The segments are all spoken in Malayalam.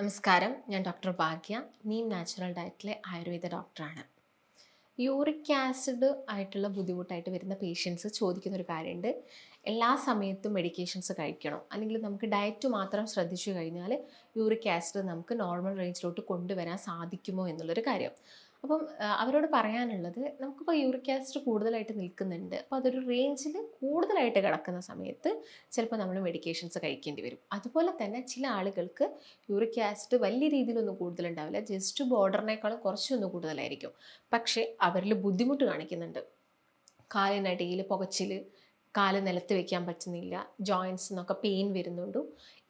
നമസ്കാരം. ഞാൻ ഡോക്ടർ ഭാഗ്യ. നീം നാച്ചുറൽ ഡയറ്റിലെ ആയുർവേദ ഡോക്ടറാണ്. യൂറിക് ആസിഡ് ആയിട്ടുള്ള ബുദ്ധിമുട്ടായിട്ട് വരുന്ന പേഷ്യൻസ് ചോദിക്കുന്ന ഒരു കാര്യമുണ്ട്. എല്ലാ സമയത്തും മെഡിക്കേഷൻസ് കഴിക്കണം. അല്ലെങ്കിൽ നമുക്ക് ഡയറ്റ് മാത്രം ശ്രദ്ധിച്ചു കഴിഞ്ഞാൽ യൂറിക് ആസിഡ് നമുക്ക് നോർമൽ റേഞ്ചിലോട്ട് കൊണ്ടുവരാൻ സാധിക്കുമോ എന്നുള്ളൊരു കാര്യം. അപ്പം അവരോട് പറയാനുള്ളത് നമുക്കിപ്പോൾ യൂറിക് ആസിഡ് കൂടുതലായിട്ട് നിൽക്കുന്നുണ്ട്. അപ്പോൾ അതൊരു റേഞ്ചിൽ കൂടുതലായിട്ട് കിടക്കുന്ന സമയത്ത് ചിലപ്പോൾ നമ്മൾ മെഡിക്കേഷൻസ് കഴിക്കേണ്ടി വരും. അതുപോലെ തന്നെ ചില ആളുകൾക്ക് യൂറിക് ആസിഡ് വലിയ രീതിയിലൊന്നും കൂടുതലുണ്ടാവില്ല. ജസ്റ്റ് ബോർഡറിനേക്കാളും കുറച്ചൊന്നും കൂടുതലായിരിക്കും. പക്ഷേ അവരിൽ ബുദ്ധിമുട്ട് കാണിക്കുന്നുണ്ട്. കാലിനടിയിൽ പുകച്ചിൽ കാൽ നിലത്ത് വെക്കാൻ പറ്റുന്നില്ല ജോയിൻസ് എന്നൊക്കെ പെയിൻ വരുന്നുണ്ട്.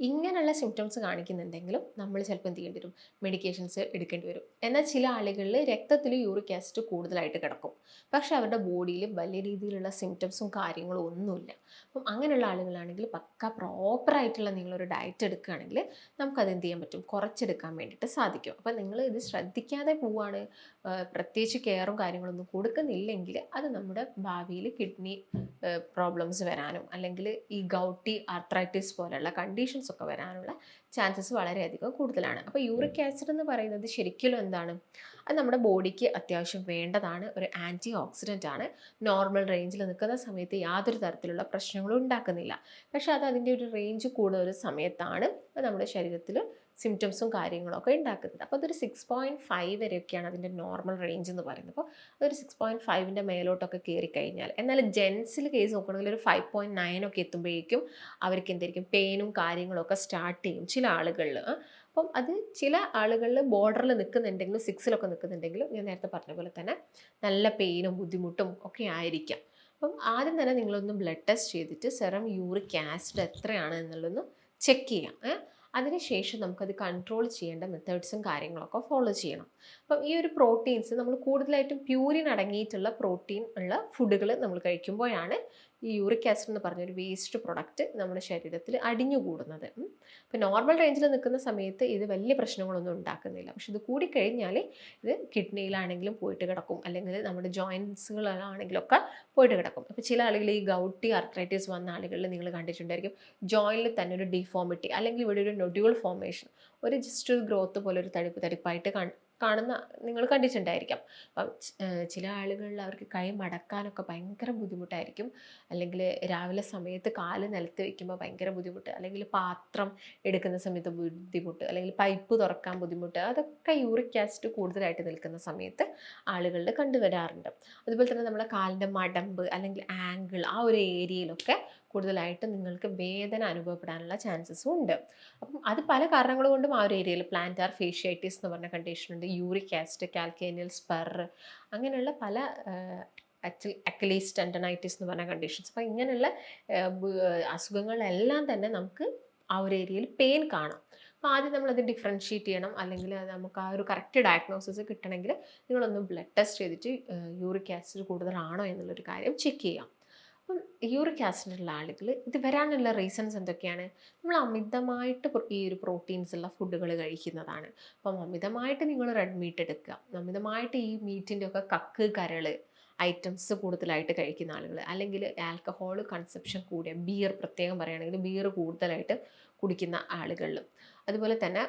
ഇങ്ങനെയുള്ള സിംറ്റംസ് കാണിക്കുന്നുണ്ടെങ്കിലും നമ്മൾ ചിലപ്പോൾ എന്ത് ചെയ്യേണ്ടി വരും? മെഡിക്കേഷൻസ് എടുക്കേണ്ടി വരും. എന്നാൽ ചില ആളുകളിൽ രക്തത്തിൽ യൂറിക് ആസിഡ് കൂടുതലായിട്ട് കിടക്കും. പക്ഷേ അവരുടെ ബോഡിയിൽ വലിയ രീതിയിലുള്ള സിംറ്റംസും കാര്യങ്ങളും ഒന്നുമില്ല. അപ്പം അങ്ങനെയുള്ള ആളുകളാണെങ്കിൽ പക്ക പ്രോപ്പറായിട്ടുള്ള നിങ്ങളൊരു ഡയറ്റ് എടുക്കുകയാണെങ്കിൽ നമുക്കത് എന്ത് ചെയ്യാൻ പറ്റും? കുറച്ചെടുക്കാൻ വേണ്ടിയിട്ട് സാധിക്കും. അപ്പം നിങ്ങൾ ഇത് ശ്രദ്ധിക്കാതെ പോവാണ് പ്രത്യേകിച്ച് കെയറും കാര്യങ്ങളൊന്നും കൊടുക്കുന്നില്ലെങ്കിൽ അത് നമ്മുടെ ഭാവിയിൽ കിഡ്നി പ്രോബ്ലംസ് വരാനും അല്ലെങ്കിൽ ഈ ഗൗട്ടി ആർത്രൈറ്റിസ് പോലെയുള്ള കണ്ടീഷൻസ് ഒക്കെ വരാനുള്ള ചാൻസസ് വളരെയധികം കൂടുതലാണ്. അപ്പോൾ യൂറിക് ആസിഡ് എന്ന് പറയുന്നത് ശരിക്കും എന്താണ്? അത് നമ്മുടെ ബോഡിക്ക് അത്യാവശ്യം വേണ്ടതാണ്. ഒരു ആന്റി ഓക്സിഡന്റ് ആണ് നോർമൽ റേഞ്ചിൽ നിൽക്കുന്ന സമയത്ത് യാതൊരു തരത്തിലുള്ള പ്രശ്നങ്ങളും ഉണ്ടാക്കുന്നില്ല. പക്ഷേ അത് അതിന്റെ ഒരു റേഞ്ച് കൂടുന്ന ഒരു സമയത്താണ് നമ്മുടെ ശരീരത്തിൽ സിംറ്റംസും കാര്യങ്ങളൊക്കെ ഉണ്ടാക്കുന്നത് അപ്പോൾ അതൊരു സിക്സ് പോയിന്റ് ഫൈവ് വരെയൊക്കെയാണ് അതിന്റെ നോർമൽ റേഞ്ച് എന്ന് പറയുന്നത്. അപ്പോൾ അതൊരു സിക്സ് പോയിന്റ് ഫൈവിന്റെ മേലോട്ടൊക്കെ കയറി കഴിഞ്ഞാൽ എന്നാൽ ജെൻസിൽ കേസ് നോക്കുകയാണെങ്കിൽ ഒരു ഫൈവ് പോയിന്റ് നയൻ ഒക്കെ എത്തുമ്പോഴേക്കും അവർക്ക് എന്തായിരിക്കും പെയിനും കാര്യങ്ങളൊക്കെ സ്റ്റാർട്ട് ചെയ്യും ചില ആളുകളിൽ. അപ്പം അത് ചില ആളുകളിൽ ബോർഡറിൽ നിൽക്കുന്നുണ്ടെങ്കിലും സിക്സിലൊക്കെ നിൽക്കുന്നുണ്ടെങ്കിലും ഞാൻ നേരത്തെ പറഞ്ഞ പോലെ തന്നെ നല്ല പെയിനും ബുദ്ധിമുട്ടും ഒക്കെ ആയിരിക്കാം. അപ്പം ആദ്യം തന്നെ നിങ്ങളൊന്ന് ബ്ലഡ് ടെസ്റ്റ് ചെയ്തിട്ട് സെറം യൂറിക് ആസിഡ് എത്രയാണ് എന്നുള്ളതൊന്ന് ചെക്ക് ചെയ്യാം? അതിനുശേഷം നമുക്കത് കൺട്രോൾ ചെയ്യേണ്ട മെത്തേഡ്സും കാര്യങ്ങളൊക്കെ ഫോളോ ചെയ്യണം. അപ്പം ഈ ഒരു പ്രോട്ടീൻസ് നമ്മൾ കൂടുതലായിട്ടും പ്യൂരിൻ അടങ്ങിയിട്ടുള്ള പ്രോട്ടീൻ ഉള്ള ഫുഡുകൾ നമ്മൾ കഴിക്കുമ്പോഴാണ് ഈ യൂറിക് ആസിഡ് എന്ന് പറഞ്ഞൊരു വേസ്റ്റ് പ്രൊഡക്റ്റ് നമ്മുടെ ശരീരത്തിൽ അടിഞ്ഞുകൂടുന്നത് കൂടുന്നത്. അപ്പോൾ നോർമൽ റേഞ്ചിൽ നിൽക്കുന്ന സമയത്ത് ഇത് വലിയ പ്രശ്നങ്ങളൊന്നും ഉണ്ടാക്കുന്നില്ല. പക്ഷെ ഇത് കൂടിക്കഴിഞ്ഞാൽ ഇത് കിഡ്നിയിലാണെങ്കിലും പോയിട്ട് കിടക്കും. അല്ലെങ്കിൽ നമ്മുടെ ജോയിൻസുകളാണെങ്കിലൊക്കെ പോയിട്ട് കിടക്കും. അപ്പോൾ ചില ആളുകൾ ഈ ഗൗട്ടി ആർത്രൈറ്റിസ് വന്ന ആളുകളിൽ നിങ്ങൾ കണ്ടിട്ടുണ്ടായിരിക്കും. ജോയിനിൽ തന്നെ ഒരു ഡിഫോമിറ്റി അല്ലെങ്കിൽ ഇവിടെ ഒരു നൊഡ്യൂൾ ഫോമേഷൻ ഒരു ജസ്റ്റ് ഒരു ഗ്രോത്ത് പോലെ ഒരു തടിപ്പ് തടിപ്പായിട്ട് കാണുന്ന നിങ്ങൾ കണ്ടിട്ടുണ്ടായിരിക്കാം. അപ്പം ചില ആളുകളിൽ അവർക്ക് കൈ മടക്കാനൊക്കെ ഭയങ്കര ബുദ്ധിമുട്ടായിരിക്കും. അല്ലെങ്കിൽ രാവിലെ സമയത്ത് കാൽ നിലത്ത് വെക്കുമ്പോൾ ഭയങ്കര ബുദ്ധിമുട്ട്. അല്ലെങ്കിൽ പാത്രം എടുക്കുന്ന സമയത്ത് ബുദ്ധിമുട്ട്. അല്ലെങ്കിൽ പൈപ്പ് തുറക്കാൻ ബുദ്ധിമുട്ട്. അതൊക്കെ യൂറിക് ആസിഡ് കൂടുതലായിട്ട് നിൽക്കുന്ന സമയത്ത് ആളുകളിൽ കണ്ടുവരാറുണ്ട്. അതുപോലെ തന്നെ നമ്മുടെ കാലിന്റെ മടമ്പ് അല്ലെങ്കിൽ ആംഗിൾ ആ ഒരു ഏരിയയിലൊക്കെ കൂടുതലായിട്ട് നിങ്ങൾക്ക് വേദന അനുഭവപ്പെടാനുള്ള ചാൻസസും ഉണ്ട്. അപ്പം അത് പല കാരണങ്ങൾ കൊണ്ടും ആ ഒരു ഏരിയയിൽ പ്ലാന്റാർ ഫേഷ്യാറ്റിസ് എന്ന് പറഞ്ഞ കണ്ടീഷൻ ഉണ്ട്. യൂറിക് ആസിഡ് കാൽക്കേനിയൽ സ്പെർ അങ്ങനെയുള്ള പല ആക്ച്വലി അക്കലീസ് ടെൻഡനൈറ്റിസ് എന്ന് പറഞ്ഞ കണ്ടീഷൻസ് അപ്പോൾ ഇങ്ങനെയുള്ള അസുഖങ്ങളെല്ലാം തന്നെ നമുക്ക് ആ ഒരു ഏരിയയിൽ പെയിൻ കാണാം. അപ്പോൾ ആദ്യം നമ്മളത് ഡിഫറൻഷ്യേറ്റ് ചെയ്യണം. അല്ലെങ്കിൽ നമുക്ക് ആ ഒരു കറക്റ്റ് ഡയഗ്നോസിസ് കിട്ടണമെങ്കിൽ നിങ്ങളൊന്ന് ബ്ലഡ് ടെസ്റ്റ് ചെയ്തിട്ട് യൂറിക് ആസിഡ് കൂടുതലാണോ എന്നുള്ളൊരു കാര്യം ചെക്ക് ചെയ്യാം. അപ്പം യൂറിക് ആസിഡുള്ള ആളുകൾ ഇത് വരാനുള്ള റീസൺസ് എന്തൊക്കെയാണ്? നമ്മൾ അമിതമായിട്ട് ഈ ഒരു പ്രോട്ടീൻസ് ഉള്ള ഫുഡുകൾ കഴിക്കുന്നതാണ്. അപ്പം അമിതമായിട്ട് നിങ്ങൾ റെഡ് മീറ്റ് എടുക്കുക. അമിതമായിട്ട് ഈ മീറ്റിന്റെ ഒക്കെ കക്ക് കരൾ ഐറ്റംസ് കൂടുതലായിട്ട് കഴിക്കുന്ന ആളുകൾ. അല്ലെങ്കിൽ ആൽക്കഹോൾ കൺസപ്ഷൻ കൂടിയ ബിയർ പ്രത്യേകം പറയുകയാണെങ്കിൽ ബിയർ കൂടുതലായിട്ട് കുടിക്കുന്ന ആളുകളിലും. അതുപോലെ തന്നെ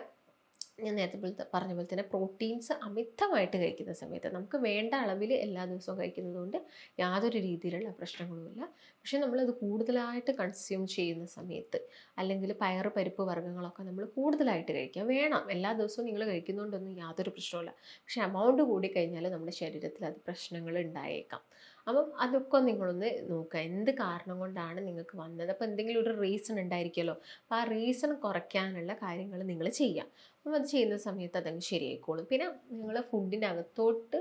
ഞാൻ നേരത്തെ പോലത്തെ പറഞ്ഞ പോലെ തന്നെ പ്രോട്ടീൻസ് അമിതമായിട്ട് കഴിക്കുന്ന സമയത്ത് നമുക്ക് വേണ്ട അളവിൽ എല്ലാ ദിവസവും കഴിക്കുന്നത് കൊണ്ട് യാതൊരു രീതിയിലുള്ള പ്രശ്നങ്ങളുമില്ല. പക്ഷെ നമ്മളത് കൂടുതലായിട്ട് കൺസ്യൂം ചെയ്യുന്ന സമയത്ത് അല്ലെങ്കിൽ പയർ പരിപ്പ് വർഗങ്ങളൊക്കെ നമ്മൾ കൂടുതലായിട്ട് കഴിക്കുക വേണം. എല്ലാ ദിവസവും നിങ്ങൾ കഴിക്കുന്നതുകൊണ്ടൊന്നും യാതൊരു പ്രശ്നമില്ല പക്ഷേ എമൗണ്ട് കൂടി കഴിഞ്ഞാൽ നമ്മുടെ ശരീരത്തിൽ അത് പ്രശ്നങ്ങൾ ഉണ്ടായേക്കാം. അപ്പം അതൊക്കെ നിങ്ങളൊന്ന് നോക്കുക. എന്ത് കാരണം കൊണ്ടാണ് നിങ്ങൾക്ക് വന്നത്? അപ്പോൾ എന്തെങ്കിലും ഒരു റീസൺ ഉണ്ടായിരിക്കുമല്ലോ. അപ്പോൾ ആ റീസൺ കുറയ്ക്കാനുള്ള കാര്യങ്ങൾ നിങ്ങൾ ചെയ്യുക. അപ്പം അത് ചെയ്യുന്ന സമയത്ത് അതങ്ങ് ശരിയായിക്കോളും. പിന്നെ നിങ്ങൾ ഫുഡിന്റെ അകത്തോട്ട്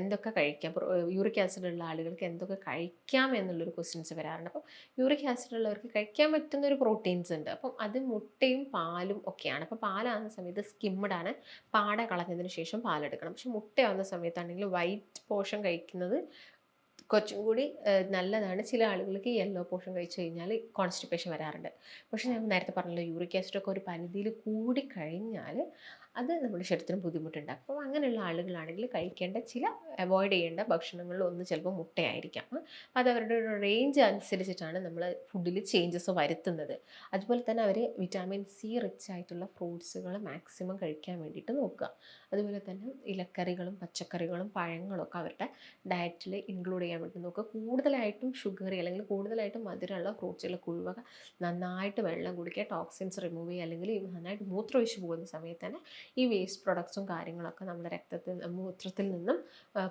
എന്തൊക്കെ കഴിക്കാം? യൂറിക് ആസിഡ് ഉള്ള ആളുകൾക്ക് എന്തൊക്കെ കഴിക്കാം എന്നുള്ളൊരു ക്വസ്റ്റ്യൻസ് വരാറുണ്ട്. അപ്പം യൂറിക് ആസിഡ് ഉള്ളവർക്ക് കഴിക്കാൻ പറ്റുന്ന ഒരു പ്രോട്ടീൻസ് ഉണ്ട്. അപ്പം അത് മുട്ടയും പാലും ഒക്കെയാണ്. അപ്പോൾ പാലാകുന്ന സമയത്ത് സ്കിമ്മഡ് ആണ്. പാട കളഞ്ഞതിന് ശേഷം പാലെടുക്കണം. പക്ഷെ മുട്ടയാവുന്ന സമയത്താണെങ്കിൽ വൈറ്റ് പോഷൻ കഴിക്കുന്നത് കുറച്ചും കൂടി നല്ലതാണ്. ചില ആളുകൾക്ക് യെല്ലോ പോർഷൻ കഴിച്ചു കഴിഞ്ഞാൽ കോൺസ്റ്റിപ്പേഷൻ വരാറുണ്ട്. പക്ഷേ ഞാൻ നേരത്തെ പറഞ്ഞല്ലോ യൂറിക് ആസിഡ് ഒക്കെ ഒരു പരിധിയിൽ കൂടി കഴിഞ്ഞാൽ അത് നമ്മുടെ ശരീരത്തിന് ബുദ്ധിമുട്ടുണ്ടാക്കും. അപ്പോൾ അങ്ങനെയുള്ള ആളുകളാണെങ്കിൽ കഴിക്കേണ്ട ചില അവോയ്ഡ് ചെയ്യേണ്ട ഭക്ഷണങ്ങളിൽ ഒന്ന് ചിലപ്പോൾ മുട്ടയായിരിക്കാം. അത് അവരുടെ ഒരു റേഞ്ച് അനുസരിച്ചിട്ടാണ് നമ്മൾ ഫുഡിൽ ചേഞ്ചസ് വരുത്തുന്നത്. അതുപോലെ തന്നെ അവർ വിറ്റാമിൻ സി റിച്ച് ആയിട്ടുള്ള ഫ്രൂട്ട്സുകൾ മാക്സിമം കഴിക്കാൻ വേണ്ടിയിട്ട് നോക്കുക. അതുപോലെ തന്നെ ഇലക്കറികളും പച്ചക്കറികളും പഴങ്ങളും ഒക്കെ അവരുടെ ഡയറ്റിൽ ഇൻക്ലൂഡ് ചെയ്യാൻ പറ്റും. നോക്കുക കൂടുതലായിട്ടും ഷുഗറി അല്ലെങ്കിൽ കൂടുതലായിട്ടും മധുരമുള്ള ഫ്രൂട്ട്സുകൾ ഒഴിവാക്കുക നന്നായിട്ട് വെള്ളം കുടിക്കുക ടോക്സിൻസ് റിമൂവ് ചെയ്യുക അല്ലെങ്കിൽ നന്നായിട്ട് മൂത്രമൊഴിച്ച് പോകുന്ന സമയത്ത് തന്നെ ഈ വേസ്റ്റ് പ്രൊഡക്ട്സും കാര്യങ്ങളൊക്കെ നമ്മുടെ രക്തത്തിൽ മൂത്രത്തിൽ നിന്നും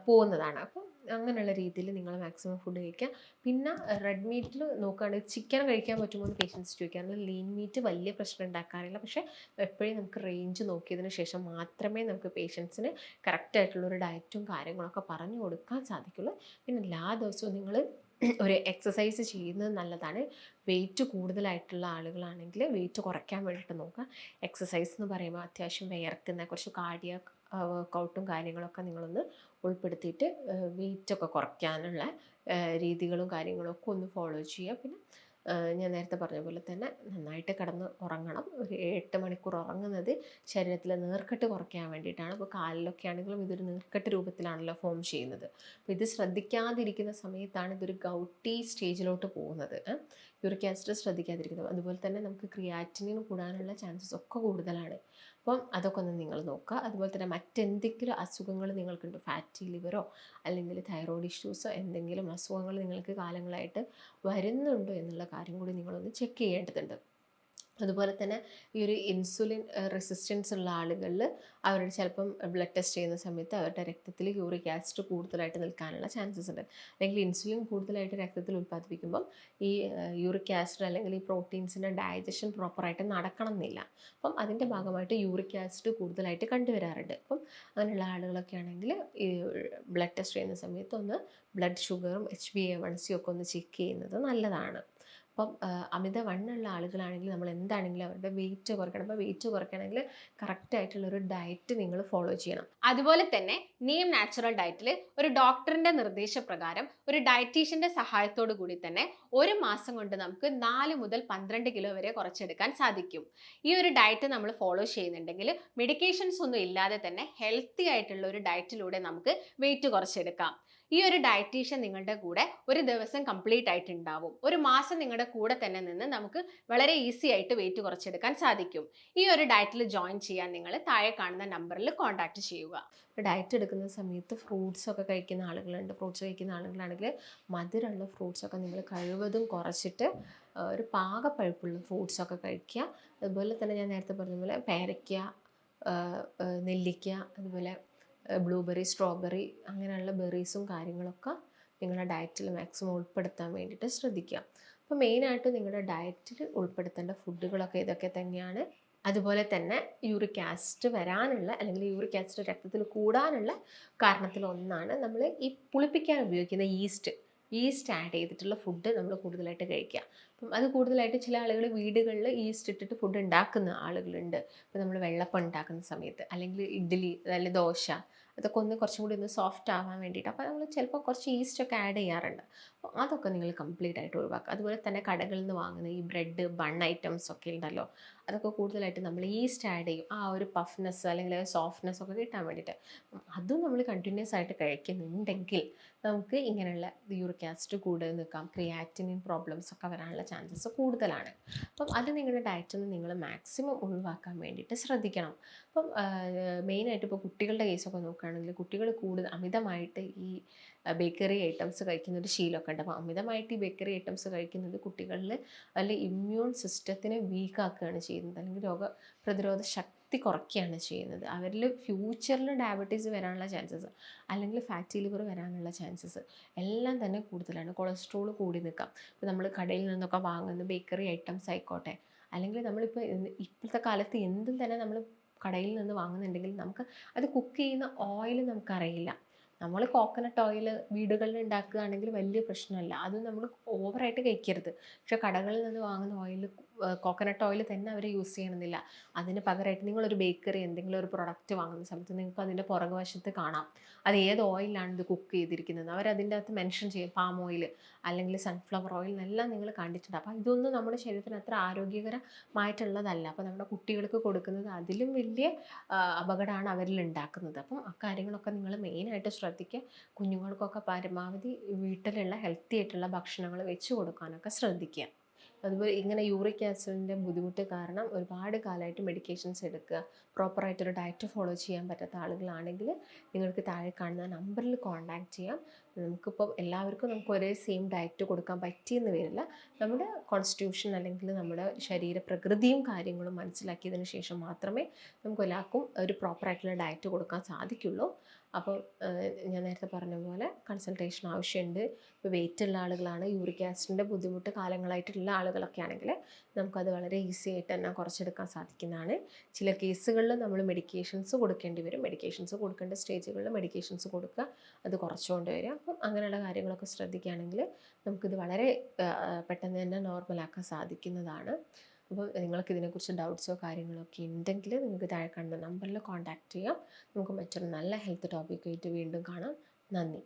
പോകുന്നതാണ്. അപ്പം അങ്ങനെയുള്ള രീതിയിൽ നിങ്ങൾ മാക്സിമം ഫുഡ് കഴിക്കുക. പിന്നെ റെഡ് മീറ്റിൽ നോക്കുകയാണെങ്കിൽ ചിക്കൻ കഴിക്കാൻ പറ്റുമോ എന്ന് പേഷ്യൻസ് ചോദിക്കാറുണ്ട് ലീൻ മീറ്റ് വലിയ പ്രശ്നം ഉണ്ടാക്കാറില്ല. പക്ഷേ എപ്പോഴും നമുക്ക് റേഞ്ച് നോക്കിയതിന് ശേഷം മാത്രമേ നമുക്ക് പേഷ്യൻസിന് കറക്റ്റായിട്ടുള്ളൊരു ഡയറ്റും കാര്യങ്ങളൊക്കെ പറഞ്ഞു കൊടുക്കാൻ സാധിക്കുള്ളൂ. പിന്നെ എല്ലാ ദിവസവും നിങ്ങൾ ഒരു എക്സസൈസ് ചെയ്യുന്നത് നല്ലതാണ്. വെയിറ്റ് കൂടുതലായിട്ടുള്ള ആളുകളാണെങ്കിൽ വെയിറ്റ് കുറയ്ക്കാൻ വേണ്ടിയിട്ട് നോക്കുക. എക്സസൈസ് എന്ന് പറയുമ്പോൾ അത്യാവശ്യം വിയർക്കുന്ന കുറച്ച് കാർഡിയ വർക്കൗട്ടും കാര്യങ്ങളൊക്കെ നിങ്ങളൊന്ന് ഉൾപ്പെടുത്തിയിട്ട് വെയിറ്റൊക്കെ കുറയ്ക്കാനുള്ള രീതികളും കാര്യങ്ങളൊക്കെ ഒന്ന് ഫോളോ ചെയ്യുക. പിന്നെ ഞാൻ നേരത്തെ പറഞ്ഞ പോലെ തന്നെ നന്നായിട്ട് കിടന്ന് ഉറങ്ങണം. ഒരു എട്ട് മണിക്കൂർ ഉറങ്ങുന്നത് ശരീരത്തിലെ നീർക്കെട്ട് കുറയ്ക്കാൻ വേണ്ടിയിട്ടാണ്. അപ്പോൾ കാലിലൊക്കെ ആണെങ്കിലും ഇതൊരു നീർക്കെട്ട് രൂപത്തിലാണല്ലോ ഫോം ചെയ്യുന്നത്. അപ്പോൾ ഇത് ശ്രദ്ധിക്കാതിരിക്കുന്ന സമയത്താണ് ഇതൊരു ഗൗട്ടി സ്റ്റേജിലോട്ട് പോകുന്നത്. യൂറിക് ആസിഡ് ശ്രദ്ധിക്കാതിരിക്കുന്നത്. അതുപോലെ തന്നെ നമുക്ക് ക്രിയാറ്റിനിൻ കൂടാനുള്ള ചാൻസസ് ഒക്കെ കൂടുതലാണ്. അപ്പം അതൊക്കെ ഒന്ന് നിങ്ങൾ നോക്കുക. അതുപോലെ തന്നെ മറ്റെന്തെങ്കിലും അസുഖങ്ങൾ നിങ്ങൾക്കുണ്ട് ഫാറ്റി ലിവറോ അല്ലെങ്കിൽ തൈറോയ്ഡ് ഇഷ്യൂസോ എന്തെങ്കിലും അസുഖങ്ങൾ നിങ്ങൾക്ക് കാലങ്ങളായിട്ട് വരുന്നുണ്ടോ എന്നുള്ള കാര്യം കൂടി നിങ്ങളൊന്ന് ചെക്ക് ചെയ്യേണ്ടതുണ്ട്. അതുപോലെ തന്നെ ഈ ഒരു ഇൻസുലിൻ റെസിസ്റ്റൻസ് ഉള്ള ആളുകളിൽ അവരുടെ ചിലപ്പം ബ്ലഡ് ടെസ്റ്റ് ചെയ്യുന്ന സമയത്ത് അവരുടെ രക്തത്തിൽ യൂറിക് ആസിഡ് കൂടുതലായിട്ട് നിൽക്കാനുള്ള ചാൻസസ് ഉണ്ട്. അല്ലെങ്കിൽ ഇൻസുലിൻ കൂടുതലായിട്ട് രക്തത്തിൽ ഉൽപ്പാദിപ്പിക്കുമ്പം ഈ യൂറിക് ആസിഡ് അല്ലെങ്കിൽ ഈ പ്രോട്ടീൻസിന്റെ ഡയജഷൻ പ്രോപ്പറായിട്ട് നടക്കണം എന്നില്ല അപ്പം അതിന്റെ ഭാഗമായിട്ട് യൂറിക് ആസിഡ് കൂടുതലായിട്ട് കണ്ടുവരാറുണ്ട്. അപ്പം അങ്ങനെയുള്ള ആളുകളൊക്കെ ആണെങ്കിൽ ഈ ബ്ലഡ് ടെസ്റ്റ് ചെയ്യുന്ന സമയത്ത് ഒന്ന് ബ്ലഡ് ഷുഗറും എച്ച് ബി എ വൺ സിയും ഒക്കെ ഒന്ന് ചെക്ക് ചെയ്യുന്നത് നല്ലതാണ്. അപ്പം അമിത വണ്ണുള്ള ആളുകളാണെങ്കിൽ നമ്മൾ എന്താണെങ്കിലും അവരുടെ വെയിറ്റ് കുറയ്ക്കണം. അപ്പോൾ വെയിറ്റ് കുറയ്ക്കണമെങ്കിൽ കറക്റ്റ് ആയിട്ടുള്ള ഒരു ഡയറ്റ് നിങ്ങൾ ഫോളോ ചെയ്യണം. അതുപോലെ തന്നെ നീം നാച്ചുറൽ ഡയറ്റിൽ ഒരു ഡോക്ടറിന്റെ നിർദ്ദേശപ്രകാരം ഒരു ഡയറ്റീഷ്യന്റെ സഹായത്തോടു കൂടി തന്നെ ഒരു മാസം കൊണ്ട് നമുക്ക് നാല് മുതൽ പന്ത്രണ്ട് കിലോ വരെ കുറച്ചെടുക്കാൻ സാധിക്കും. ഈ ഒരു ഡയറ്റ് നമ്മൾ ഫോളോ ചെയ്യുന്നുണ്ടെങ്കിൽ മെഡിക്കേഷൻസ് ഒന്നും ഇല്ലാതെ തന്നെ ഹെൽത്തി ആയിട്ടുള്ള ഒരു ഡയറ്റിലൂടെ നമുക്ക് വെയിറ്റ് കുറച്ചെടുക്കാം. ഈ ഒരു ഡയറ്റീഷ്യൻ നിങ്ങളുടെ കൂടെ ഒരു ദിവസം കംപ്ലീറ്റ് ആയിട്ട് ഉണ്ടാവും ഒരു മാസം നിങ്ങളുടെ കൂടെ തന്നെ നിന്ന് നമുക്ക് വളരെ ഈസി ആയിട്ട് വെയിറ്റ് കുറച്ചെടുക്കാൻ സാധിക്കും. ഈ ഒരു ഡയറ്റിൽ ജോയിൻ ചെയ്യാൻ നിങ്ങൾ താഴെ കാണുന്ന നമ്പറിൽ കോൺടാക്ട് ചെയ്യുക. ഡയറ്റ് എടുക്കുന്ന സമയത്ത് ഫ്രൂട്ട്സ് ഒക്കെ കഴിക്കുന്ന ആളുകളുണ്ട്. ഫ്രൂട്ട്സ് കഴിക്കുന്ന ആളുകളാണെങ്കിൽ മധുരമുള്ള ഫ്രൂട്ട്സ് ഒക്കെ നിങ്ങൾ കഴിവതും കുറച്ചിട്ട് ഒരു പാകപ്പഴുപ്പുള്ള ഫ്രൂട്ട്സ് ഒക്കെ കഴിക്കുക. അതുപോലെ തന്നെ ഞാൻ നേരത്തെ പറഞ്ഞതുപോലെ പോലെ പേരയ്ക്ക നെല്ലിക്ക അതുപോലെ ബ്ലൂബെറി സ്ട്രോബെറി അങ്ങനെയുള്ള ബെറീസും കാര്യങ്ങളൊക്കെ നിങ്ങളുടെ ഡയറ്റിൽ മാക്സിമം ഉൾപ്പെടുത്താൻ വേണ്ടിയിട്ട് ശ്രദ്ധിക്കുക. അപ്പോൾ മെയിനായിട്ട് നിങ്ങളുടെ ഡയറ്റിൽ ഉൾപ്പെടുത്തേണ്ട ഫുഡുകളൊക്കെ ഇതൊക്കെ തന്നെയാണ്. അതുപോലെ തന്നെ യൂറിക് ആസിഡ് വരാനുള്ള അല്ലെങ്കിൽ യൂറിക് ആസിഡ് രക്തത്തിൽ കൂടാനുള്ള കാരണത്തിൽ ഒന്നാണ് നമ്മൾ ഈ പുളിപ്പിക്കാൻ ഉപയോഗിക്കുന്ന ഈസ്റ്റ് ഈസ്റ്റ് ആഡ് ചെയ്തിട്ടുള്ള ഫുഡ് നമ്മൾ കൂടുതലായിട്ട് കഴിക്കുക അപ്പം അത് കൂടുതലായിട്ട് ചില ആളുകൾ വീടുകളിൽ ഈസ്റ്റ് ഇട്ടിട്ട് ഫുഡ് ഉണ്ടാക്കുന്ന ആളുകളുണ്ട്. ഇപ്പോൾ നമ്മൾ വെള്ളപ്പം ഉണ്ടാക്കുന്ന സമയത്ത് അല്ലെങ്കിൽ ഇഡ്ഡലി അല്ലെങ്കിൽ ദോശ അതൊക്കെ ഒന്ന് കുറച്ചും കൂടി ഒന്ന് സോഫ്റ്റ് ആവാൻ വേണ്ടിയിട്ട്. അപ്പോൾ നമ്മൾ ചിലപ്പോൾ കുറച്ച് ഈസ്റ്റ് ഒക്കെ ആഡ് ചെയ്യാറുണ്ട്. അപ്പോൾ അതൊക്കെ നിങ്ങൾ കംപ്ലീറ്റ് ആയിട്ട് ഒഴിവാക്കുക. അതുപോലെ തന്നെ കടകളിൽ നിന്ന് വാങ്ങുന്ന ഈ ബ്രെഡ് ബൺ ഐറ്റംസ് ഒക്കെ ഉണ്ടല്ലോ അതൊക്കെ കൂടുതലായിട്ട് നമ്മൾ ഈസ്റ്റ് ആഡ് ചെയ്യും. ആ ഒരു പഫ്നെസ് അല്ലെങ്കിൽ സോഫ്റ്റ്നെസ് ഒക്കെ കിട്ടാൻ വേണ്ടിയിട്ട്. അതും നമ്മൾ കണ്ടിന്യൂസ് ആയിട്ട് കഴിക്കുന്നുണ്ടെങ്കിൽ നമുക്ക് ഇങ്ങനെയുള്ള യൂറിക് ആസിഡ് കൂടുതൽ നിൽക്കാം. ക്രിയാറ്റിനിൻ പ്രോബ്ലംസ് ഒക്കെ വരാനുള്ള ചാൻസസ് കൂടുതലാണ്. അപ്പം അത് നിങ്ങളുടെ ഡയറ്റിൽ നിന്ന് നിങ്ങൾ മാക്സിമം ഒഴിവാക്കാൻ വേണ്ടിയിട്ട് ശ്രദ്ധിക്കണം. അപ്പം മെയിനായിട്ട് ഇപ്പോൾ കുട്ടികളുടെ കേസൊക്കെ നോക്കുകയാണെങ്കിൽ കുട്ടികൾ കൂടുതൽ അമിതമായിട്ട് ഈ ബേക്കറി ഐറ്റംസ് കഴിക്കുന്ന ഒരു ശീലമൊക്കെ ഉണ്ട്. അപ്പോൾ അമിതമായിട്ട് ഈ ബേക്കറി ഐറ്റംസ് കഴിക്കുന്നത് കുട്ടികളിൽ അല്ലെ ഇമ്മ്യൂൺ സിസ്റ്റത്തിനെ വീക്കാക്കുകയാണ് ചെയ്യുന്നത്. അല്ലെങ്കിൽ രോഗ പ്രതിരോധ ശക്തി കുറയ്ക്കുകയാണ് ചെയ്യുന്നത്. അവരിൽ ഫ്യൂച്ചറിൽ ഡയബറ്റീസ് വരാനുള്ള ചാൻസസ് അല്ലെങ്കിൽ ഫാറ്റി ലിവർ വരാനുള്ള ചാൻസസ് എല്ലാം തന്നെ കൂടുതലാണ്. കൊളസ്ട്രോൾ കൂടി നിൽക്കാം. ഇപ്പോൾ നമ്മൾ കടയിൽ നിന്നൊക്കെ വാങ്ങുന്ന ബേക്കറി ഐറ്റംസ് ആയിക്കോട്ടെ അല്ലെങ്കിൽ നമ്മളിപ്പോൾ ഇപ്പോഴത്തെ കാലത്ത് എന്തും തന്നെ നമ്മൾ കടയിൽ നിന്ന് വാങ്ങുന്നുണ്ടെങ്കിൽ നമുക്ക് അത് കുക്ക് ചെയ്യുന്ന ഓയിൽ നമുക്കറിയില്ല. നമ്മൾ കോക്കനട്ട് ഓയിൽ വീടുകളിൽ ഉണ്ടാക്കുകയാണെങ്കിൽ വലിയ പ്രശ്നമല്ല. അത് നമ്മൾ ഓവറായിട്ട് കഴിക്കരുത്. പക്ഷെ കടകളിൽ നിന്ന് വാങ്ങുന്ന ഓയിൽ കോക്കനട്ട് ഓയിൽ തന്നെ അവർ യൂസ് ചെയ്യണമെന്നില്ല അതിന് പകരമായിട്ട് നിങ്ങളൊരു ബേക്കറി എന്തെങ്കിലും ഒരു പ്രൊഡക്റ്റ് വാങ്ങുന്ന സമയത്ത് നിങ്ങൾക്ക് അതിന്റെ പുറകു വശത്ത് കാണാം. അത് ഏത് ഓയിലാണ് ഇത് കുക്ക് ചെയ്തിരിക്കുന്നത്? അവരതിന്റെ അകത്ത് മെൻഷൻ ചെയ്യും പാം ഓയിൽ അല്ലെങ്കിൽ സൺഫ്ലവർ ഓയിൽ എന്നെല്ലാം നിങ്ങൾ കണ്ടിട്ടുണ്ട്. അപ്പോൾ ഇതൊന്നും നമ്മുടെ ശരീരത്തിന് അത്ര ആരോഗ്യകരമായിട്ടുള്ളതല്ല. അപ്പോൾ നമ്മുടെ കുട്ടികൾക്ക് കൊടുക്കുന്നത് അതിലും വലിയ അപകടമാണ് അവരിൽ ഉണ്ടാക്കുന്നത്. അപ്പം അക്കാര്യങ്ങളൊക്കെ നിങ്ങൾ മെയിനായിട്ട് ശ്രദ്ധിക്കുക. കുഞ്ഞുങ്ങൾക്കൊക്കെ പരമാവധി വീട്ടിലുള്ള ഹെൽത്തി ആയിട്ടുള്ള ഭക്ഷണങ്ങൾ വെച്ച് കൊടുക്കാനൊക്കെ ശ്രദ്ധിക്കുക. അതുപോലെ ഇങ്ങനെ യൂറിക് ആസിഡിന്റെ ബുദ്ധിമുട്ട് കാരണം ഒരുപാട് കാലമായിട്ട് മെഡിക്കേഷൻസ് എടുക്കുക. പ്രോപ്പറായിട്ടൊരു ഡയറ്റ് ഫോളോ ചെയ്യാൻ പറ്റാത്ത ആളുകളാണെങ്കിൽ നിങ്ങൾക്ക് താഴെ കാണുന്ന നമ്പറിൽ കോൺടാക്റ്റ് ചെയ്യാം. നമുക്കിപ്പോൾ എല്ലാവർക്കും നമുക്ക് ഒരേ സെയിം ഡയറ്റ് കൊടുക്കാൻ പറ്റിയെന്ന് വരില്ല. നമ്മുടെ കോൺസ്റ്റിറ്റ്യൂഷൻ അല്ലെങ്കിൽ നമ്മുടെ ശരീര പ്രകൃതിയും കാര്യങ്ങളും മനസ്സിലാക്കിയതിന് ശേഷം മാത്രമേ നമുക്ക് എല്ലാവർക്കും ഒരു പ്രോപ്പറായിട്ടുള്ള ഡയറ്റ് കൊടുക്കാൻ സാധിക്കുള്ളൂ. അപ്പോൾ ഞാൻ നേരത്തെ പറഞ്ഞ പോലെ കൺസൾട്ടേഷൻ ആവശ്യമുണ്ട്. ഇപ്പോൾ വെയിറ്റ് ഉള്ള ആളുകളാണ് യൂറിക് ആസിഡിന്റെ ബുദ്ധിമുട്ട് കാലങ്ങളായിട്ടുള്ള ആളുകളൊക്കെ ആണെങ്കിൽ നമുക്കത് വളരെ ഈസി ആയിട്ട് തന്നെ കുറച്ചെടുക്കാൻ സാധിക്കുന്നതാണ്. ചില കേസുകളിൽ നമ്മൾ മെഡിക്കേഷൻസ് കൊടുക്കേണ്ടി വരും. മെഡിക്കേഷൻസ് കൊടുക്കേണ്ട സ്റ്റേജുകളിൽ മെഡിക്കേഷൻസ് കൊടുക്കുക. അത് കുറച്ചുകൊണ്ട് വരിക. അപ്പം അങ്ങനെയുള്ള കാര്യങ്ങളൊക്കെ ശ്രദ്ധിക്കുകയാണെങ്കിൽ നമുക്കിത് വളരെ പെട്ടെന്ന് തന്നെ നോർമലാക്കാൻ സാധിക്കുന്നതാണ്. അപ്പോൾ നിങ്ങൾക്ക് ഇതിനെക്കുറിച്ച് ഡൗട്ട്സോ കാര്യങ്ങളോ ഒക്കെ ഉണ്ടെങ്കിൽ നിങ്ങൾക്ക് താഴെ കാണുന്ന നമ്പറിൽ കോൺടാക്റ്റ് ചെയ്യാം. നമുക്ക് മറ്റൊരു നല്ല ഹെൽത്ത് ടോപ്പിക്കായിട്ട് വീണ്ടും കാണാം. നന്ദി.